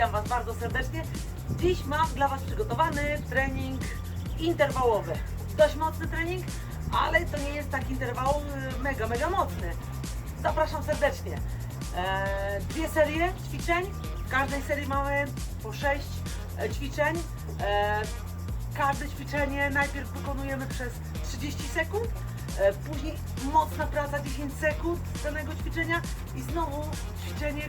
Witam Was bardzo serdecznie. Dziś mam dla Was przygotowany trening interwałowy. Dość mocny trening, ale to nie jest tak interwałowy mega, mega mocny. Zapraszam serdecznie. Eee, dwie serie ćwiczeń. W każdej serii mamy po sześć e, ćwiczeń. Eee, każde ćwiczenie najpierw wykonujemy przez 30 sekund, e, później mocna praca 10 sekund danego ćwiczenia i znowu ćwiczenie,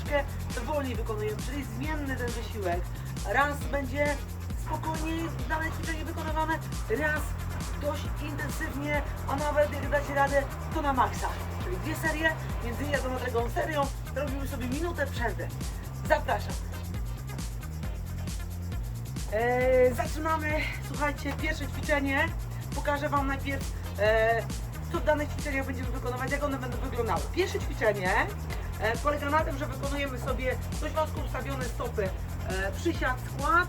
troszeczkę wolniej wykonujemy, czyli zmienny ten wysiłek. Raz będzie spokojniej dane ćwiczenie wykonywane, raz dość intensywnie, a nawet jak dacie radę, to na maksa. Czyli dwie serie, między jedną a drugą serią robimy sobie minutę przerwy. Zapraszam. E, zaczynamy, słuchajcie, pierwsze ćwiczenie. Pokażę Wam najpierw, e, co w danych ćwiczeniach będziemy wykonywać, jak one będą wyglądały. Pierwsze ćwiczenie polega na tym, że wykonujemy sobie dość wąsko ustawione stopy, e, przysiad, skład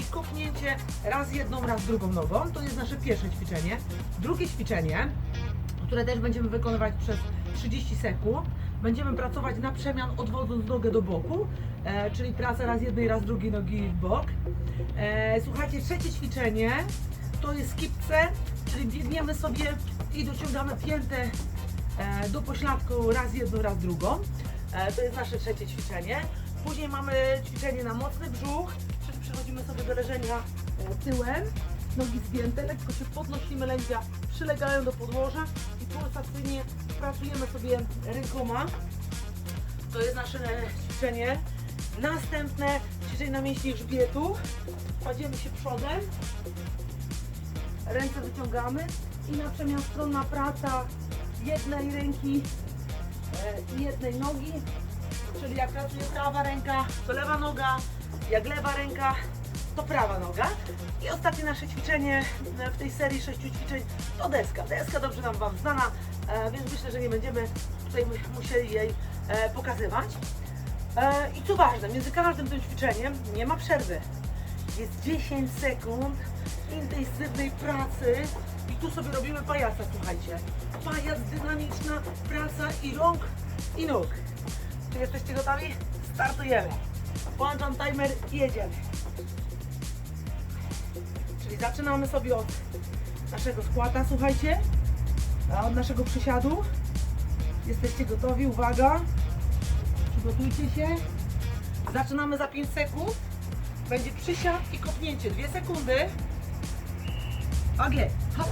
i kopnięcie raz jedną, raz drugą nogą. To jest nasze pierwsze ćwiczenie. Drugie ćwiczenie, które też będziemy wykonywać przez 30 sekund. Będziemy pracować na przemian odwodząc nogę do boku, e, czyli praca raz jednej, raz drugiej nogi w bok. E, słuchajcie, trzecie ćwiczenie to jest skipce, czyli biegniemy sobie i dociągamy piętę e, do pośladku raz jedną, raz drugą. E, to jest nasze trzecie ćwiczenie. Później mamy ćwiczenie na mocny brzuch, czyli przechodzimy sobie do leżenia e, tyłem, nogi zgięte, lekko się podnosimy, lędźwia przylegają do podłoża i pulsacyjnie pracujemy sobie rękoma. To jest nasze ćwiczenie. Następne ćwiczenie na mięśnie grzbietu. Kładziemy się przodem, ręce wyciągamy i na przemian stronna praca jednej ręki e, i jednej nogi. Czyli jak pracuje prawa ręka, to lewa noga, jak lewa ręka, to prawa noga. I ostatnie nasze ćwiczenie e, w tej serii sześciu ćwiczeń to deska. Deska dobrze nam Wam znana, e, więc myślę, że nie będziemy tutaj mu- musieli jej pokazywać. I co ważne, między każdym tym ćwiczeniem nie ma przerwy. Jest 10 sekund intensywnej pracy i tu sobie robimy pajaca, słuchajcie. Pajac, dynamiczna praca i rąk i nóg. Czy jesteście gotowi? Startujemy. Włączam timer i jedziemy. Czyli zaczynamy sobie od naszego składa, słuchajcie. A od naszego przysiadu. Jesteście gotowi? Uwaga. Przygotujcie się. Zaczynamy za 5 sekund. Będzie przysiad i kopnięcie. 2 sekundy. Ogień. Hop.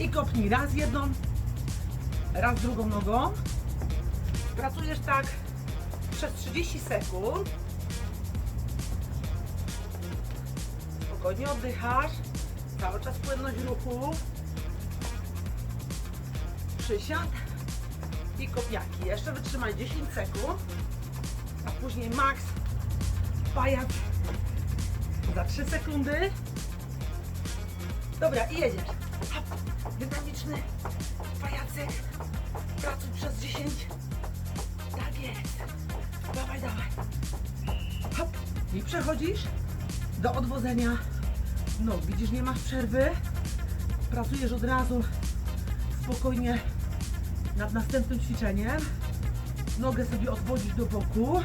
I kopnij raz jedną, raz drugą nogą. Pracujesz tak przez 30 sekund. Spokojnie oddychasz. Cały czas płynność ruchu. Przysiad i kopniaki. Jeszcze wytrzymaj 10 sekund, a później max pajac za 3 sekundy. Dobra, i jedziesz. Hop, dynamiczny pajacek. Pracuj przez 10. Tak jest. Dawaj, dawaj. Hop. I przechodzisz do odwodzenia nóg. Widzisz, nie masz przerwy. Pracujesz od razu spokojnie nad następnym ćwiczeniem. Nogę sobie odwodzisz do boku.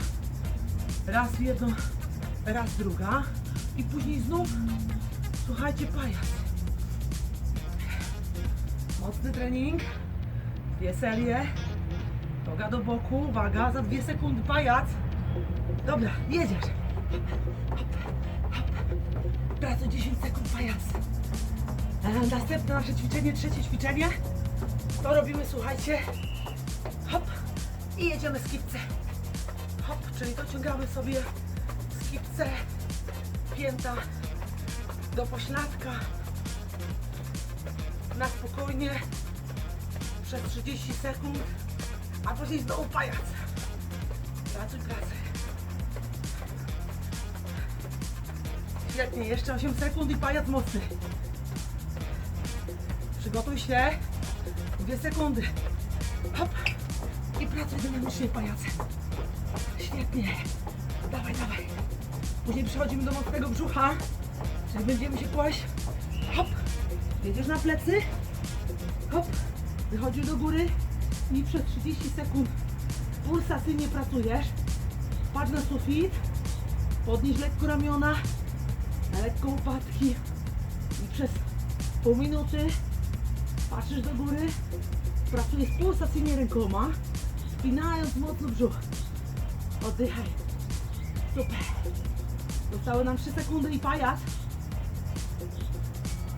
Raz jedną, raz druga. I później znów, słuchajcie, pajac. Mocny trening. Dwie serie. Noga do boku. Uwaga, za dwie sekundy pajac. Dobra, jedziesz. Pracuj 10 sekund pajac. Następne nasze ćwiczenie, trzecie ćwiczenie. To robimy, słuchajcie. Hop. I jedziemy skipce. Hop, czyli dociągamy sobie skipce. Pięta do pośladka. Na spokojnie. Przez 30 sekund. A później znowu pajac. Pracuj, pracuj. Świetnie, jeszcze 8 sekund i pajac mocny. Przygotuj się. Dwie sekundy. Hop. I pracuj dynamicznie pajacem. Świetnie. Dawaj, dawaj. Później przechodzimy do mocnego brzucha. Czyli będziemy się kłaść. Hop. Jedziesz na plecy. Hop. Wychodzisz do góry. I przez 30 sekund pulsacyjnie pracujesz. Patrz na sufit. Podnieś lekko ramiona, lekko łopatki i przez pół minuty patrzysz do góry, pracujesz pulsacyjnie rękoma, spinając mocno brzuch. Oddychaj. Super. Zostały nam 3 sekundy i pajac.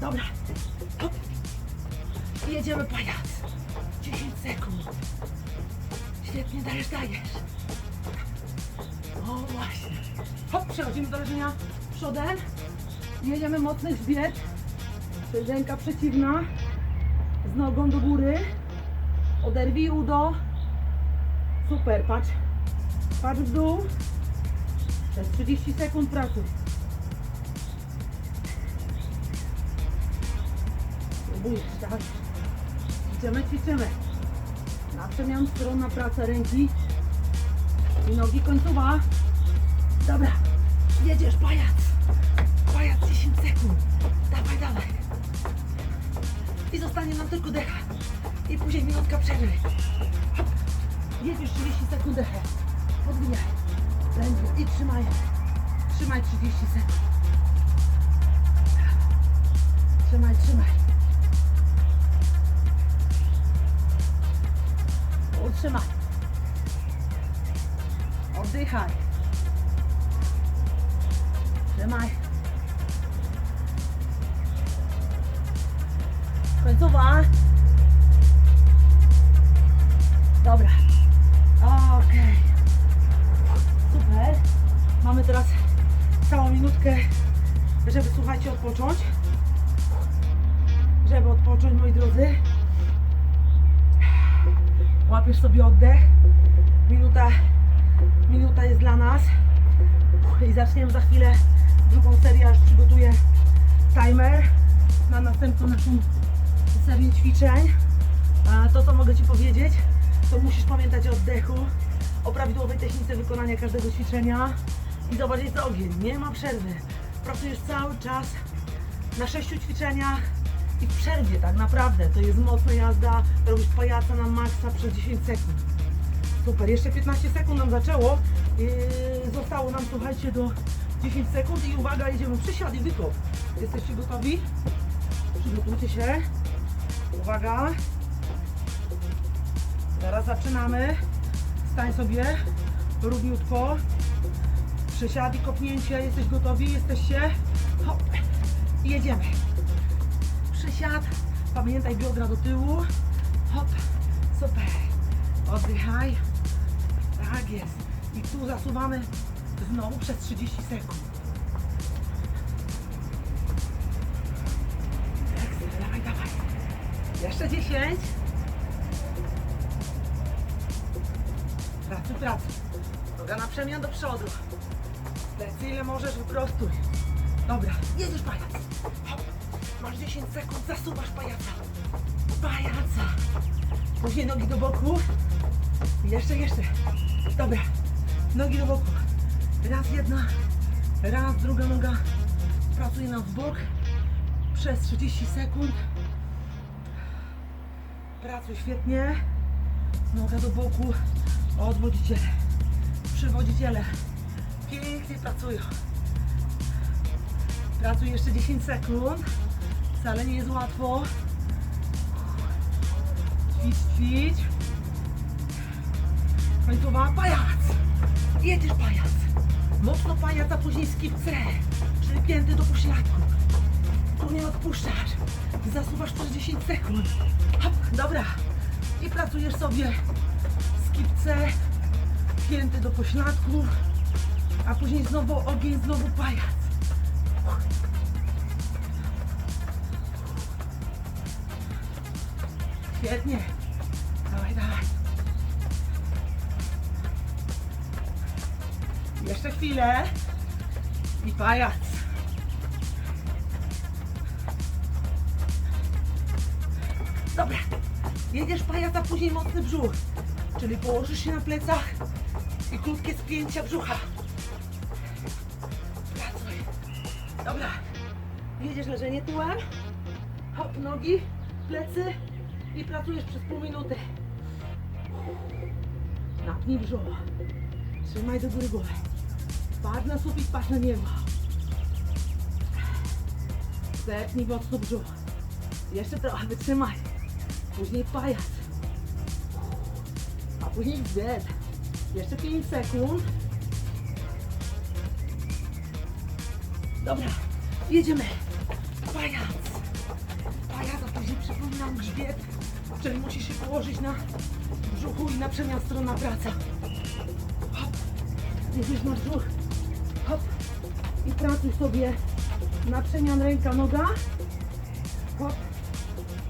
Dobra. Hop. I jedziemy pajac. 10 sekund. Świetnie, dajesz, dajesz. O właśnie. Hop, przechodzimy do leżenia przodem. Jedziemy mocnych zbieg. Ręka przeciwna. Z nogą do góry. Oderwij udo. Super, patrz. Patrz w dół. Przez 30 sekund pracuj. Próbujesz, tak? Ćwiczymy, ćwiczymy. Na przemian strona praca ręki i nogi końcowa. Dobra, jedziesz pajac. Pajac 10 sekund. Dawaj, dawaj. I zostanie nam tylko decha. I później minutka przerwy. Jedziesz 30 sekund dechę. Podbijaj. Ręce i trzymaj. Trzymaj 30 sekund. Trzymaj, trzymaj. Utrzymaj. Oddychaj. Trzymaj. Końcowa. Dobra. Okej. Super. Mamy teraz całą minutkę, żeby słuchajcie, odpocząć. Żeby odpocząć, moi drodzy. Łapiesz sobie oddech. Minuta, minuta jest dla nas. I zaczniemy za chwilę drugą serię, aż przygotuję timer na następną naszą serię ćwiczeń. To, co mogę Ci powiedzieć, to musisz pamiętać o oddechu, o prawidłowej technice wykonania każdego ćwiczenia i zobacz, jest ogień, nie ma przerwy. Pracujesz cały czas na sześciu ćwiczeniach i w przerwie tak naprawdę. To jest mocna jazda, robisz pajaca na maksa przez 10 sekund. Super, jeszcze 15 sekund nam zaczęło. Yy, zostało nam, słuchajcie, do 10 sekund i uwaga, jedziemy przysiad i wykop. Jesteście gotowi? Przygotujcie się. Uwaga. Zaraz zaczynamy. Stań sobie równiutko. Przysiad i kopnięcie. Jesteś gotowi? Jesteście? Hop. I jedziemy. Przysiad. Pamiętaj biodra do tyłu. Hop. Super. Oddychaj. Tak jest. I tu zasuwamy znowu przez 30 sekund. Ekstra, dawaj, dawaj. Jeszcze 10. Pracuj, pracuj. Noga na przemian do przodu. Plecy ile możesz, wyprostuj. Dobra, jedziesz pajac. Hop. Masz 10 sekund, zasuwasz pajaca. Pajaca. Później nogi do boku. Jeszcze, jeszcze. Dobra. Nogi do boku. Raz jedna, raz druga noga. Pracuje nam w bok przez 30 sekund. Pracuj świetnie. Noga do boku. Odwodziciele. Przywodziciele. Pięknie pracują. Pracuj jeszcze 10 sekund. Wcale nie jest łatwo. Ćwicz, ćwicz. Końcowa pajac. Jedziesz pajac. Mocno pajac, a później skip C. Czyli pięty do pośladku. Tu nie odpuszczasz. Zasuwasz przez 10 sekund. Hop, dobra. I pracujesz sobie skip C. Pięty do pośladku. A później znowu ogień, znowu pajac. Świetnie. Dawaj, dawaj. Jeszcze chwilę. I pajac. Dobra. Jedziesz pajac, a później mocny brzuch. Czyli położysz się na plecach i krótkie spięcia brzucha. Jedziesz leżenie tyłem. Hop, nogi, plecy i pracujesz przez pół minuty. Napnij brzuch. Trzymaj do góry głowę. Patrz na sufit, patrz na niebo. Zepnij mocno brzuch. Jeszcze trochę, wytrzymaj. Później pajac. A później grzbiet. Jeszcze 5 sekund. Dobra, jedziemy. Przypominam grzbiet. Czyli musisz się położyć na brzuchu i na przednia strona praca. Hop. Jedziesz na brzuch. Hop. I pracuj sobie na przemian ręka, noga. Hop.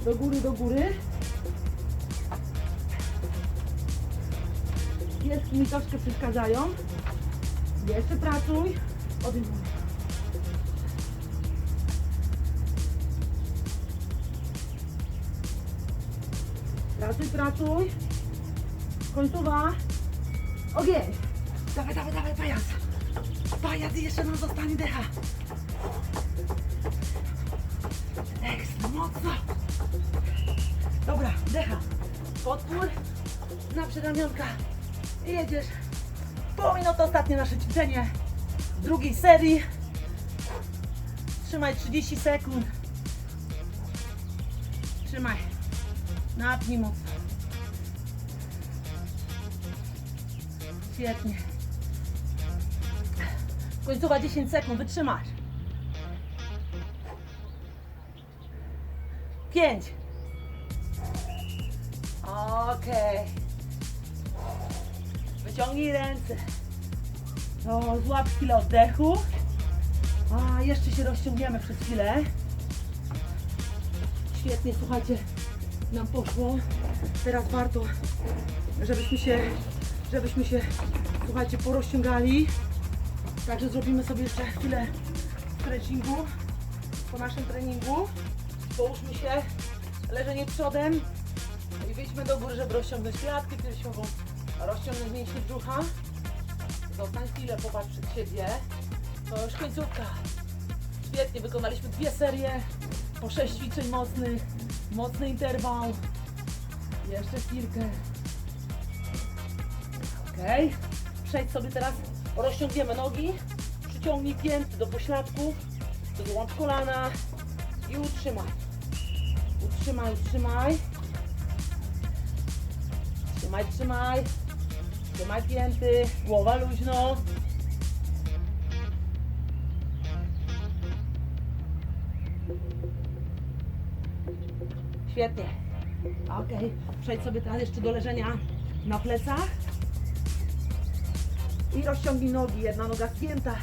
Do góry, do góry. Pieski mi troszkę przeszkadzają. Jeszcze pracuj. Odejmuj. Pracuj, pracuj. Końcowa. Ogień. Dawaj, dawaj, dawaj, pajac. Pajac i jeszcze nam zostanie decha. Ekstra, mocno. Dobra, decha. Podpór na przedramionka. I jedziesz. Pół minuty ostatnie nasze ćwiczenie. Drugiej serii. Trzymaj 30 sekund. Trzymaj. Napnij mocno. Świetnie. Końcowa 10 sekund, wytrzymasz. 5. Okej. Wyciągnij ręce. O, złap chwilę oddechu. A, jeszcze się rozciągniemy przez chwilę. Świetnie, słuchajcie, nam poszło. Teraz warto, żebyśmy się, żebyśmy się, słuchajcie, porozciągali. Także zrobimy sobie jeszcze chwilę stretchingu po naszym treningu. Połóżmy się, leżenie przodem i wyjdźmy do góry, żeby rozciągnąć klatkę piersiową, rozciągnąć mięśnie brzucha. Zostań chwilę, popatrz przed siebie. To już końcówka. Świetnie, wykonaliśmy dwie serie po sześć ćwiczeń mocnych, mocny interwał. Jeszcze chwilkę. Okej. Przejdź sobie teraz, rozciągniemy nogi, przyciągnij pięty do pośladków, złącz kolana i utrzymaj. Utrzymaj, utrzymaj. Trzymaj, trzymaj. Trzymaj pięty, głowa luźno. Świetnie. Okej, przejdź sobie teraz jeszcze do leżenia na plecach. I rozciągnij nogi. Jedna noga spięta,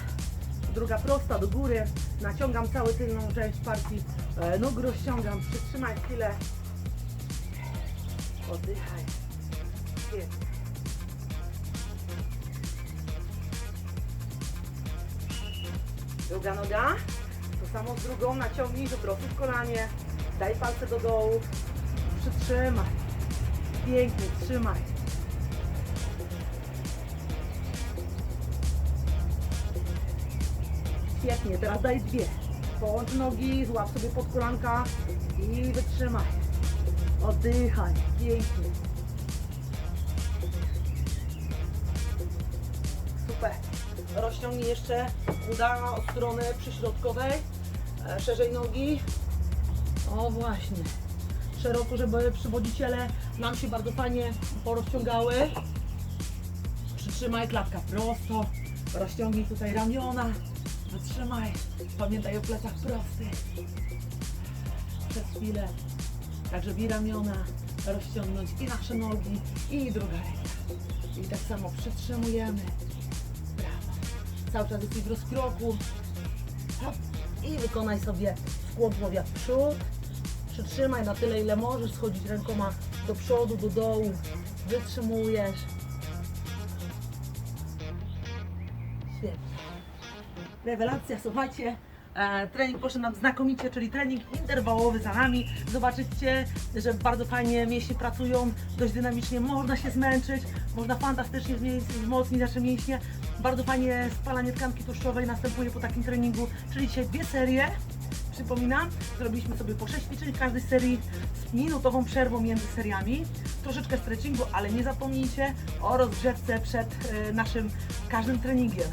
druga prosta do góry. Naciągam całą tylną część partii e, nóg, rozciągam. Przytrzymaj chwilę. Oddychaj. Świetnie. Druga noga. To samo z drugą. Naciągnij do w kolanie. Daj palce do dołu. Przytrzymaj. Pięknie, trzymaj. Świetnie, teraz daj dwie. Połącz nogi, złap sobie pod kolanka i wytrzymaj. Oddychaj. Pięknie. Super. Rozciągnij jeszcze uda od strony przyśrodkowej. E, Szerzej nogi. O właśnie. Szeroko, żeby przywodziciele nam się bardzo fajnie porozciągały. Przytrzymaj klatka prosto. Rozciągnij tutaj ramiona. Wytrzymaj. Pamiętaj o plecach prostych. Przez chwilę. Tak, żeby ramiona rozciągnąć, i nasze nogi, i druga ręka. I tak samo przytrzymujemy. Brawo. Cały czas jesteś w rozkroku. Hop. I wykonaj sobie skłon głowa w przód. Przytrzymaj na tyle, ile możesz, schodzić rękoma do przodu, do dołu. Wytrzymujesz. Świetnie. Rewelacja, słuchajcie. E, trening poszedł nam znakomicie, czyli trening interwałowy za nami. Zobaczycie, że bardzo fajnie mięśnie pracują, dość dynamicznie. Można się zmęczyć, można fantastycznie wzmocnić nasze mięśnie. Bardzo fajnie spalanie tkanki tłuszczowej następuje po takim treningu, czyli dzisiaj dwie serie. Przypominam, zrobiliśmy sobie po 6 ćwiczeń w każdej serii z minutową przerwą między seriami. Troszeczkę stretchingu, ale nie zapomnijcie o rozgrzewce przed e, naszym każdym treningiem.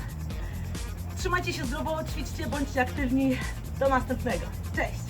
Trzymajcie się zdrowo, ćwiczcie, bądźcie aktywni. Do następnego. Cześć!